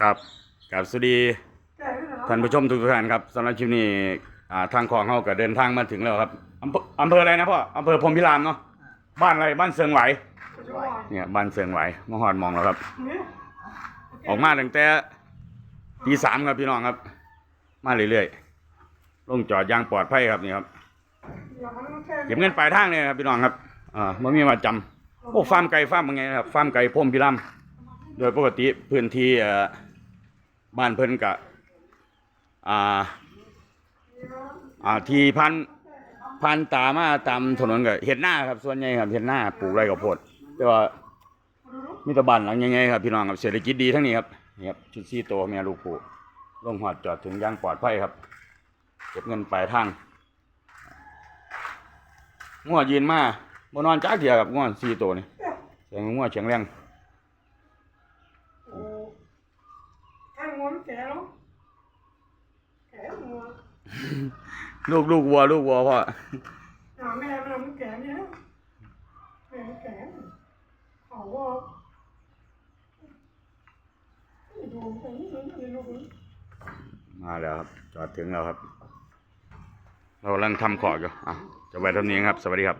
ครับกับสวัสดีท่านผู้ชมทุกท่านครับสำหรับคลิปนี้อ่าทางของเขาก็เดินทางมาถึงแล้วครับอำเภออำเภออะไรนะพ่ออำเภอพรหมพิรามเนาะบ้านอะไรบ้านเสืองไหวเนี่ยบ้านเสืองไหวมาหอดมองแล้วครับ ออกมาตั้งแต่ตีสามครับพี่น้องครับ มาเรื่อยๆลงจอดอย่างปลอดภัยครับนี่ครับเก็บเงินปลายทางเลยครับพี่น้องครับอ่าไม่มีมาจำโอ้ฟาร์มไก่ฟาร์มเป็นไงครับฟาร์มไก่พรหมพิราม โดยปกติพื้นที่บ้านเพิ่นกะอ่าอ่าที่พันพันตามาตามถนนก็เห็ดหน้าครับส่วนใหญ่ครับเห็ดหน้าปลูกไรกับโพดแต่ว่ามีตะบ้านหลังใหญ่ๆครับพี่น้องครับเศรษฐกิจดีทั้งนี้ครับนี่ครับชุดซี่โตวแม่ลูกผู้ลงหอดจอดถึงย่างปลอดภัยครับ เก็บเงินปลายทางงัวยืนมาบนอนจ้าเดียวกับงัวซี่โตนี่เสียงงัวเฉียงแรง โอ้ ถ้างัวมันแก่แล้วแก่งัวลูกลูกวัวลูกวัวพ่อหาแม่มันมันแก่เนี่ยแม่มันแก่เขาว่าดูไปนี่นี่ลูกนี่มาแล้วครับจอดถึงแล้วครับ เรากำลังทำขออยู่อะจะไปเท่านี้ครับ สวัสดีครับ